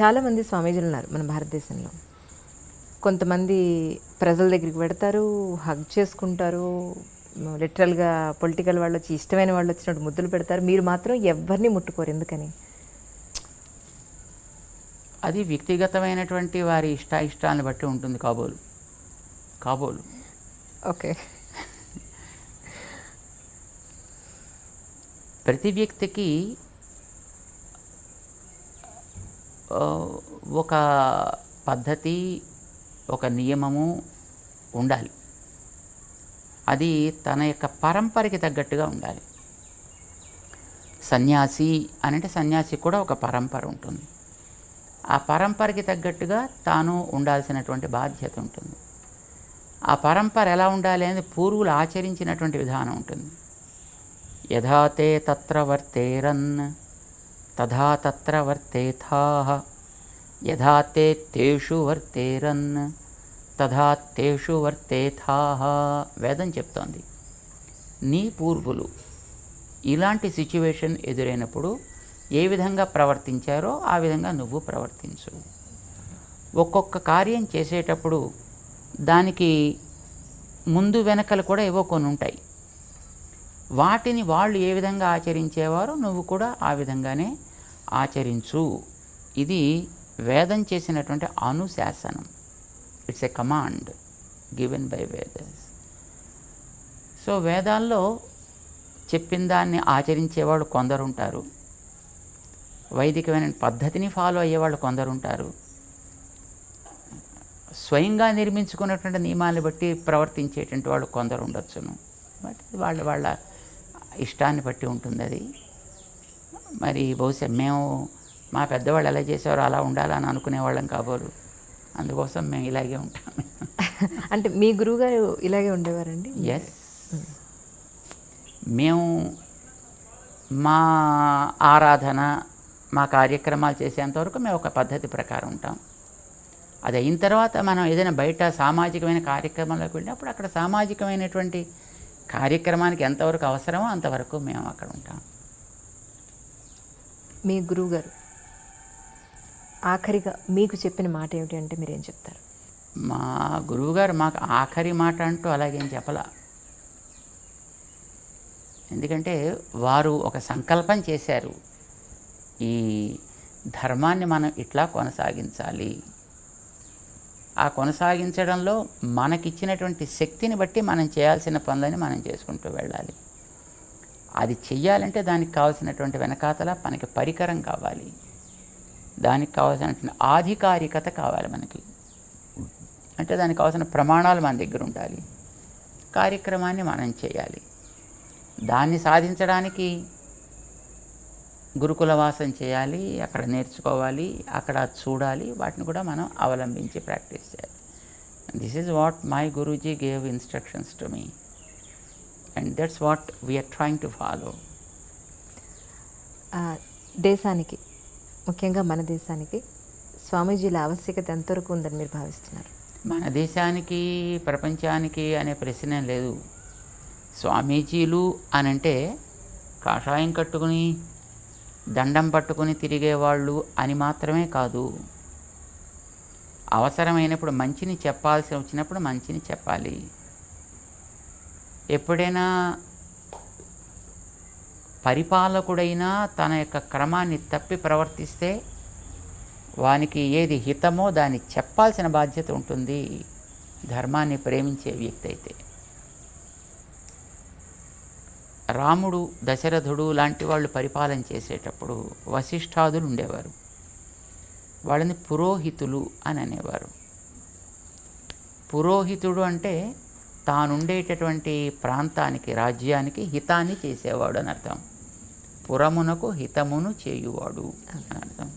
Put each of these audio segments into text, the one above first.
చాలామంది స్వామీజీలు ఉన్నారు మన భారతదేశంలో. కొంతమంది ప్రజల దగ్గరికి పెడతారు హగ్ చేసుకుంటారు లిటరల్గా పొలిటికల్ వాళ్ళు వచ్చి ఇష్టమైన వాళ్ళు వచ్చినట్టు ముద్దులు పెడతారు. మీరు మాత్రం ఎవరిని ముట్టుకోరు ఎందుకని? అది వ్యక్తిగతమైనటువంటి వారి ఇష్ట ఇష్టాలను బట్టి ఉంటుంది కాబోలు. కాబోలు. ఓకే. ప్రతి వ్యక్తికి ఆ, ఒక పద్ధతి ఒక నియమము ఉండాలి. అది తన యొక్క పరంపరకి తగ్గట్టుగా ఉండాలి. సన్యాసి అనంటే అంటే సన్యాసి కూడా ఒక పరంపర ఉంటుంది. ఆ పరంపరకి తగ్గట్టుగా తాను ఉండాల్సినటువంటి బాధ్యత ఉంటుంది. ఆ పరంపర ఎలా ఉండాలి అనేది పూర్వులు ఆచరించినటువంటి విధానం ఉంటుంది. యథాతే తత్ర వర్తేరన్ తథా తత్ర వర్తేథా. యథా తే తేషు వర్తేరన్. తథా తేషు వర్తేథా. వేదం చెప్తోంది. నీ పూర్వులు ఇలాంటి సిచ్యువేషన్ ఎదురైనప్పుడు ఏ విధంగా ప్రవర్తించారో ఆ విధంగా నువ్వు ప్రవర్తించు. ఒక్కొక్క కార్యం చేసేటప్పుడు దానికి ముందు వెనకలు కూడా ఏవో కొన్ని ఉంటాయి. వాటిని వాళ్ళు ఏ విధంగా ఆచరించేవారో నువ్వు కూడా ఆ విధంగానే ఆచరించు. ఇది వేదం చేసినటువంటి అనుశాసనం. It's a command given by Vedas so వేదాల్లో చెప్పిన దాన్ని ఆచరించేవాళ్ళు కొందరు ఉంటారు వైదికమైన పద్ధతిని ఫాలో అయ్యేవాళ్ళు కొందరు ఉంటారు స్వయంగా నిర్మించుకున్నటువంటి నియమాన్ని బట్టి ప్రవర్తించేటువంటి వాళ్ళు కొందరు ఉండొచ్చును బట్ వాళ్ళ వాళ్ళ ఇష్టాన్ని బట్టి ఉంటుంది అది. మరి బహుశా మేము మా పెద్దవాళ్ళు ఎలా చేసేవారో అలా ఉండాలని అనుకునేవాళ్ళం కాబోలు. అందుకోసం మేము ఇలాగే ఉంటాం. అంటే మీ గురువుగారు ఇలాగే ఉండేవారండి? ఎస్ మేము మా ఆరాధన మా కార్యక్రమాలు చేసేంతవరకు మేము ఒక పద్ధతి ప్రకారం ఉంటాం. అది అయిన తర్వాత మనం ఏదైనా బయట సామాజికమైన కార్యక్రమాలకు వెళ్ళినప్పుడు అక్కడ సామాజికమైనటువంటి కార్యక్రమానికి ఎంతవరకు అవసరమో అంతవరకు మేము అక్కడ ఉంటాం. మీ గురువుగారు ఆఖరిగా మీకు చెప్పిన మాట ఏమిటి అంటే మీరేం చెప్తారు? మా గురువుగారు మాకు ఆఖరి మాట అంటూ అలాగేం చెప్పలా. ఎందుకంటే వారు ఒక సంకల్పం చేశారు. ఈ ధర్మాన్ని మనం ఇట్లా కొనసాగించాలి. ఆ కొనసాగించడంలో మనకిచ్చినటువంటి శక్తిని బట్టి మనం చేయాల్సిన పనులని మనం చేసుకుంటూ వెళ్ళాలి. అది చెయ్యాలంటే దానికి కావాల్సినటువంటి వెనకాతల మనకి పరికరం కావాలి. దానికి కావాల్సినటువంటి ఆధికారికత కావాలి మనకి. అంటే దానికి కావాల్సిన ప్రమాణాలు మన దగ్గర ఉండాలి. కార్యక్రమాన్ని మనం చేయాలి. దాన్ని సాధించడానికి గురుకుల వాసం చేయాలి అక్కడ నేర్చుకోవాలి అక్కడ చూడాలి వాటిని కూడా మనం అవలంబించి ప్రాక్టీస్ చేయాలి. This is what my guruji gave instructions to me and that's what we're trying to follow దేశానికి ముఖ్యంగా మన దేశానికి స్వామీజీల ఆవశ్యకత ఎంతవరకు ఉందని మీరు భావిస్తున్నారు? మన దేశానికి ప్రపంచానికి అనే ప్రశ్న లేదు. స్వామీజీలు అని అంటే కాషాయం కట్టుకుని దండం పట్టుకుని తిరిగేవాళ్ళు అని మాత్రమే కాదు. అవసరమైనప్పుడు మంచిని చెప్పాల్సి వచ్చినప్పుడు మంచిని చెప్పాలి. ఎప్పుడైనా పరిపాలకుడైనా తన యొక్క క్రమాన్ని తప్పి ప్రవర్తిస్తే వానికి ఏది హితమో దాన్ని చెప్పాల్సిన బాధ్యత ఉంటుంది. ధర్మాన్ని ప్రేమించే వ్యక్తి అయితే. రాముడు దశరథుడు లాంటి వాళ్ళు పరిపాలన చేసేటప్పుడు వశిష్ఠాదులు ఉండేవారు. వాళ్ళని పురోహితులు అని అనేవారు. పురోహితుడు అంటే తానుండేటటువంటి ప్రాంతానికి రాజ్యానికి హితాన్ని చేసేవాడు అని అర్థం. పురమునకు హితమును చేయువాడు అని అర్థం.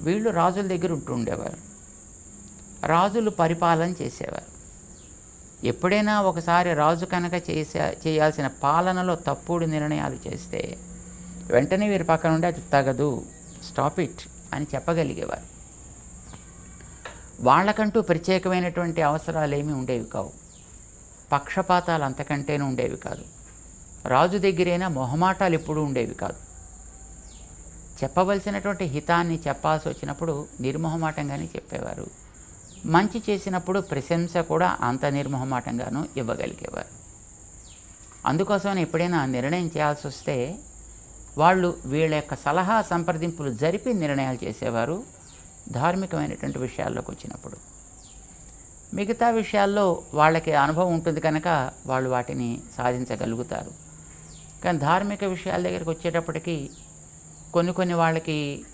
వీళ్ళు రాజుల దగ్గర ఉంటుండేవారు. రాజులు పరిపాలన చేసేవారు. ఎప్పుడైనా ఒకసారి రాజు కనుక చేసే చేయాల్సిన పాలనలో తప్పుడు నిర్ణయాలు చేస్తే వెంటనే వీరి పక్కన ఉండి అది తగదు. స్టాప్ ఇట్ అని చెప్పగలిగేవారు. వాళ్ళకంటూ ప్రత్యేకమైనటువంటి అవసరాలు ఏమీ ఉండేవి కావు. పక్షపాతాలు అంతకంటేనూ ఉండేవి కాదు. రాజు దగ్గరైనా మొహమాటాలు ఎప్పుడూ ఉండేవి కాదు. చెప్పవలసినటువంటి హితాన్ని చెప్పాల్సి వచ్చినప్పుడు నిర్మొహమాటంగానే చెప్పేవారు. మంచి చేసినప్పుడు ప్రశంస కూడా అంత నిర్మోహమాటంగాను ఇవ్వగలిగేవారు. అందుకోసమని ఎప్పుడైనా నిర్ణయం చేయాల్సి వస్తే వాళ్ళు వీళ్ళ యొక్క సలహా సంప్రదింపులు జరిపి నిర్ణయాలు చేసేవారు ధార్మికమైనటువంటి విషయాల్లోకి వచ్చినప్పుడు. మిగతా విషయాల్లో వాళ్ళకి అనుభవం ఉంటుంది కనుక వాళ్ళు వాటిని సాధించగలుగుతారు. కానీ ధార్మిక విషయాల దగ్గరికి వచ్చేటప్పటికి కొన్ని కొన్ని వాళ్ళకి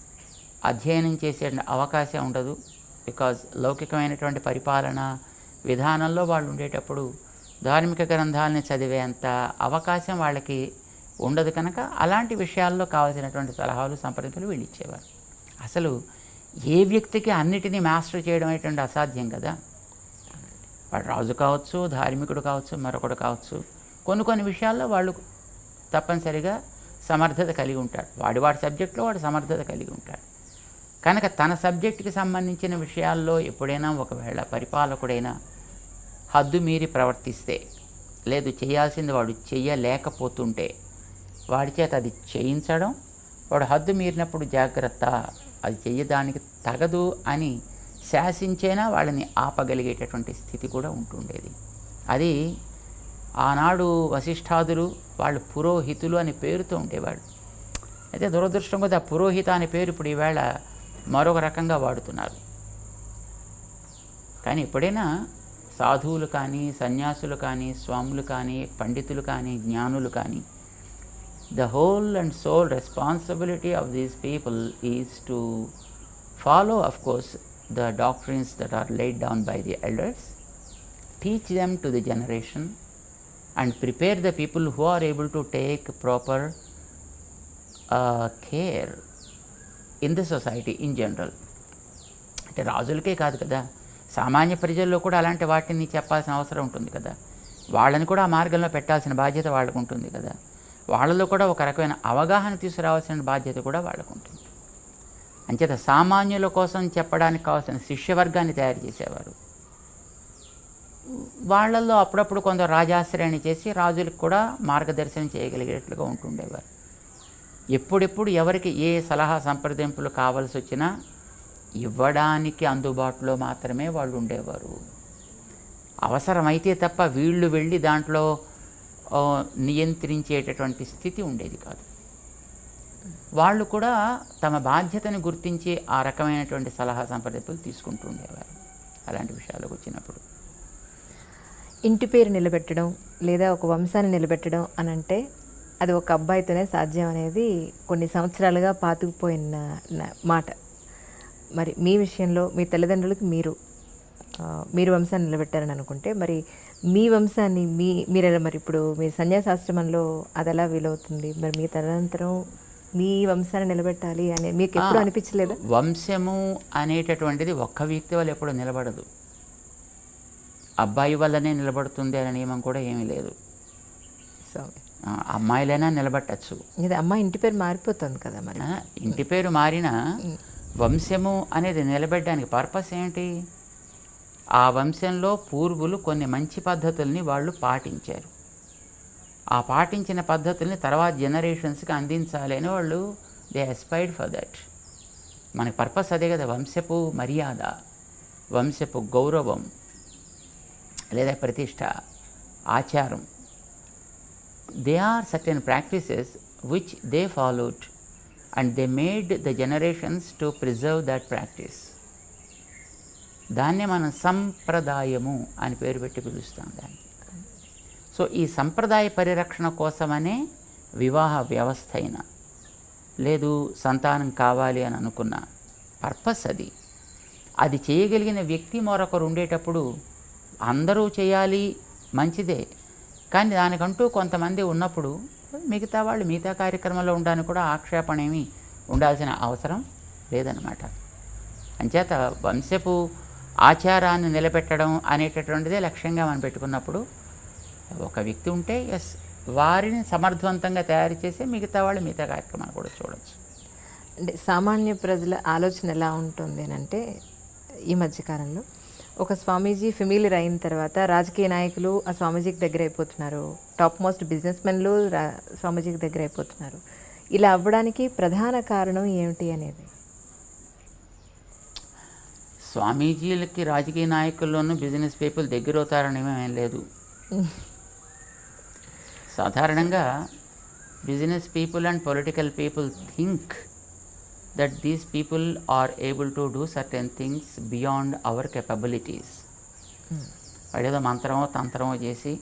అధ్యయనం చేసే అవకాశం ఉండదు. బికాజ్ లౌకికమైనటువంటి పరిపాలన విధానంలో వాళ్ళు ఉండేటప్పుడు ధార్మిక గ్రంథాలని చదివేంత అవకాశం వాళ్ళకి ఉండదు కనుక అలాంటి విషయాల్లో కావాల్సినటువంటి సలహాలు సంప్రదింపులు వీళ్ళు ఇచ్చేవారు అసలు ఏ వ్యక్తికి అన్నిటినీ మాస్టర్ చేయడం అనేటువంటి అసాధ్యం కదా? వాడు రాజు కావచ్చు ధార్మికుడు కావచ్చు మరొకడు కావచ్చు. కొన్ని కొన్ని విషయాల్లో వాళ్ళు తప్పనిసరిగా సమర్థత కలిగి ఉంటాడు వాడి వాడి సబ్జెక్ట్లో వాడు సమర్థత కలిగి ఉంటాడు. కనుక తన సబ్జెక్టుకి సంబంధించిన విషయాల్లో ఎప్పుడైనా ఒకవేళ పరిపాలకుడైనా హద్దు మీరి ప్రవర్తిస్తే లేదు చేయాల్సింది వాడు చెయ్యలేకపోతుంటే వాడి చేత అది చేయించడం వాడు హద్దు మీరినప్పుడు జాగ్రత్త అది చెయ్యడానికి తగదు అని శాసించేనా వాళ్ళని ఆపగలిగేటటువంటి స్థితి కూడా ఉంటుండేది. అది ఆనాడు వశిష్ఠాదులు వాళ్ళు పురోహితులు అని పేరుతో ఉండేవాడు అయితే దురదృష్టం కొద్ది ఆ పురోహిత అనే పేరు ఇప్పుడు ఈవేళ మరొక రకంగా వాడుతున్నారు. కానీ ఎప్పుడైనా సాధువులు కానీ సన్యాసులు కానీ స్వాములు కానీ పండితులు కానీ జ్ఞానులు కానీ the whole and sole responsibility of these people is to follow of course the doctrines that are laid down by the elders teach them to the generation and prepare the people who are able to take proper care in in society in general అంటే రాజులకే కాదు కదా. సామాన్య ప్రజల్లో కూడా అలాంటి వాటిని చెప్పాల్సిన అవసరం ఉంటుంది కదా. వాళ్ళని కూడా ఆ మార్గంలో పెట్టాల్సిన బాధ్యత వాళ్ళకు ఉంటుంది కదా. వాళ్ళలో కూడా ఒక రకమైన అవగాహన తీసుకురావాల్సిన బాధ్యత కూడా వాళ్ళకు ఉంటుంది. అంచేత సామాన్యుల కోసం చెప్పడానికి కావాల్సిన శిష్యవర్గాన్ని తయారు చేసేవారు. వాళ్ళల్లో అప్పుడప్పుడు కొందరు రాజాశ్రయాన్ని చేసి రాజులకు కూడా మార్గదర్శనం చేయగలిగేట్లుగా ఉంటుండేవారు. ఎప్పుడెప్పుడు ఎవరికి ఏ సలహా సంప్రదింపులు కావాల్సి వచ్చినా ఇవ్వడానికి అందుబాటులో మాత్రమే వాళ్ళు ఉండేవారు. అవసరమైతే తప్ప వీళ్ళు వెళ్ళి దాంట్లో నియంత్రించేటటువంటి స్థితి ఉండేది కాదు. వాళ్ళు కూడా తమ బాధ్యతను గుర్తించి ఆ రకమైనటువంటి సలహా సంప్రదింపులు తీసుకుంటూ ఉండేవారు అలాంటి విషయాలకు వచ్చినప్పుడు. ఇంటి పేరు నిలబెట్టడం లేదా ఒక వంశాన్ని నిలబెట్టడం అని అంటే అది ఒక అబ్బాయితోనే సాధ్యం అనేది కొన్ని సంవత్సరాలుగా పాతుకుపోయిన మాట. మరి మీ విషయంలో మీ తల్లిదండ్రులకు మీరు మీరు వంశాన్ని నిలబెట్టారని అనుకుంటే మరి మీ వంశాన్ని మీ మీరు మరి ఇప్పుడు మీ సన్యాసాశ్రమంలో అది ఎలా వీలవుతుంది? మరి మీ తదనంతరం మీ వంశాన్ని నిలబెట్టాలి అని మీకు ఎప్పుడు. అనిపించలేదా? వంశము అనేటటువంటిది ఒక్క వ్యక్తి వల్ల ఎప్పుడు నిలబడదు. అబ్బాయి వల్లనే నిలబడుతుంది అనే నియమం కూడా ఏమీ లేదు. సో అమ్మాయిలైనా నిలబట్టచ్చు. ఇది అమ్మ ఇంటి పేరు మారిపోతుంది కదా మరి. ఇంటి పేరు మారినా వంశము అనేది నిలబెట్టడానికి పర్పస్ ఏంటి? ఆ వంశంలో పూర్వులు కొన్ని మంచి పద్ధతుల్ని వాళ్ళు పాటించారు. ఆ పాటించిన పద్ధతుల్ని తర్వాత జనరేషన్స్కి అందించాలి అని వాళ్ళు దే అస్పైర్డ్ ఫర్ దట్ మనకి పర్పస్ అదే కదా వంశపు మర్యాద వంశపు గౌరవం లేదా ప్రతిష్ట ఆచారం. They are certain practices which they followed and they made the generations to preserve that practice. దాన్నే మనం సంప్రదాయము అని పేరు పెట్టి పిలుస్తాం దాన్ని. సో ఈ సంప్రదాయ పరిరక్షణ కోసమనే వివాహ వ్యవస్థ అయినా లేదు సంతానం కావాలి అని అనుకున్న పర్పస్ అది. అది చేయగలిగిన వ్యక్తి మరొకరు ఉండేటప్పుడు అందరూ చేయాలి మంచిదే. కానీ దానికంటూ కొంతమంది ఉన్నప్పుడు మిగతా వాళ్ళు మిగతా కార్యక్రమంలో ఉండడానికి కూడా ఆక్షేపణ ఉండాల్సిన అవసరం లేదనమాట అంచేత వంశపు ఆచారాన్ని నిలబెట్టడం అనేటటువంటిదే లక్ష్యంగా మనం పెట్టుకున్నప్పుడు ఒక వ్యక్తి ఉంటే ఎస్ వారిని సమర్థవంతంగా తయారు చేసి మిగతా వాళ్ళు మిగతా కార్యక్రమాలు కూడా చూడవచ్చు అంటే సామాన్య ప్రజల ఆలోచన ఎలా ఉంటుంది అని అంటే ఈ మధ్యకాలంలో ఒక స్వామీజీ ఫెమిలియర్ అయిన తర్వాత రాజకీయ నాయకులు ఆ స్వామీజీకి దగ్గర అయిపోతున్నారు. టాప్ మోస్ట్ బిజినెస్ మెన్లు రా స్వామీజీకి దగ్గర అయిపోతున్నారు. ఇలా అవ్వడానికి ప్రధాన కారణం ఏమిటి అనేది? స్వామీజీలకి రాజకీయ నాయకుల్లోనూ బిజినెస్ పీపుల్ దగ్గర అవుతారని ఏం లేదు. సాధారణంగా business people and political people think that these people are able to do certain things beyond our capabilities వాడేదో మంత్రమో తంత్రమో చేసి